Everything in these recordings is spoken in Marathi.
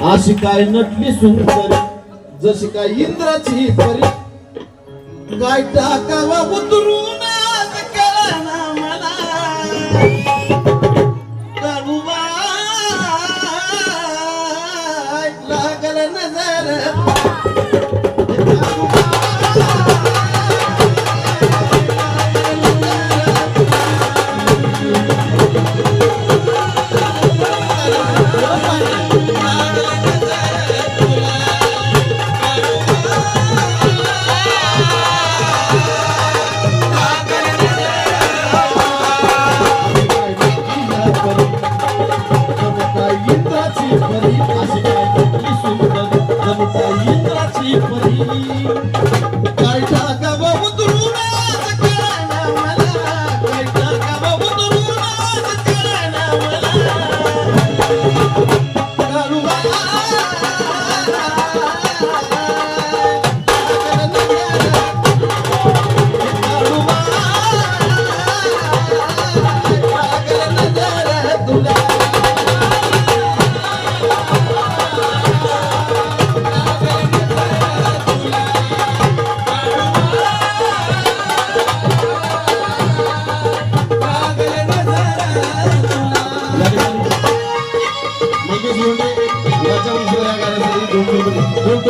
अशी काय नटली सुंदर जशी काय इंद्राची परी. काय टाकावा उतरून?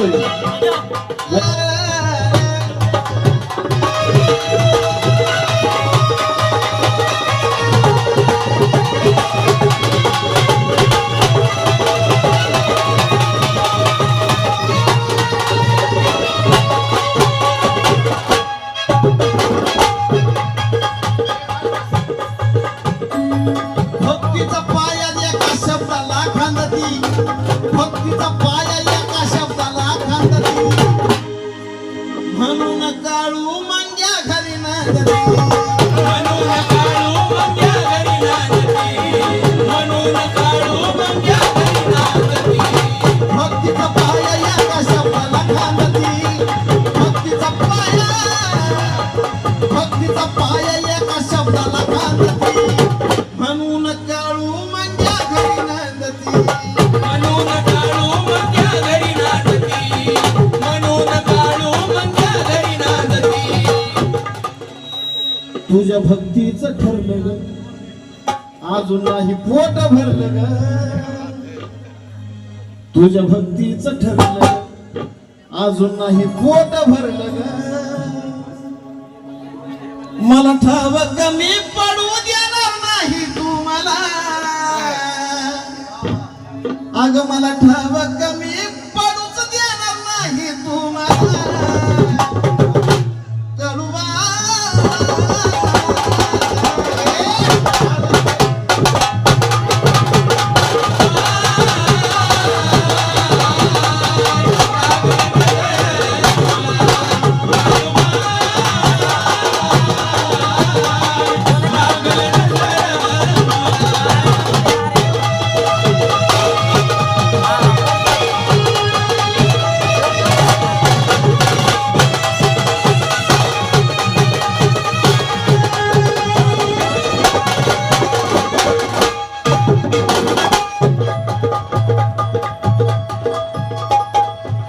করি तुझ्या भक्तीचं ठरलं ग. अजून नाही पोट भरलं ग. तुझ्या भक्तीचं ठरलं अजून नाही पोट भरलं ग. मला ठाव कमी पडू देणार नाही तू मला. अग मला ठाव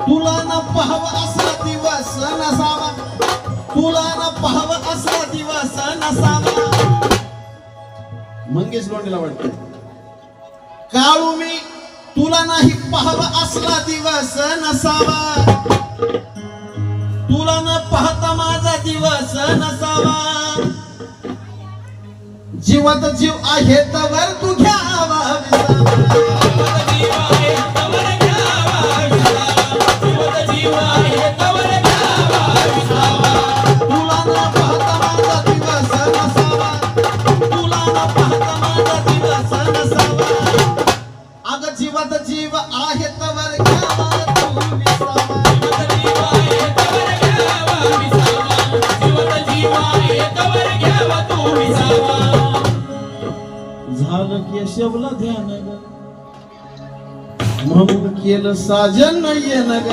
तुला न पाहाव असा दिवस नसावा. तुला न पाहाव असा दिवस नसावा. मंगेश लोंढेला वाटत. काळू मी तुला नाही पाहाव असला दिवस नसावा. तुला न पाहता माझा दिवस नसावा. जीवात जीव आहे तवर तू घ्यावा. जीव आहे तवर झालं ध्यान ग. म्हणून केलं साजन येन ग.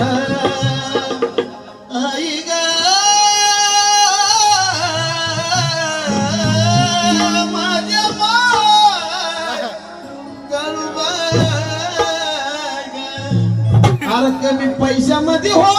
अरे कमी पैशामध्ये हो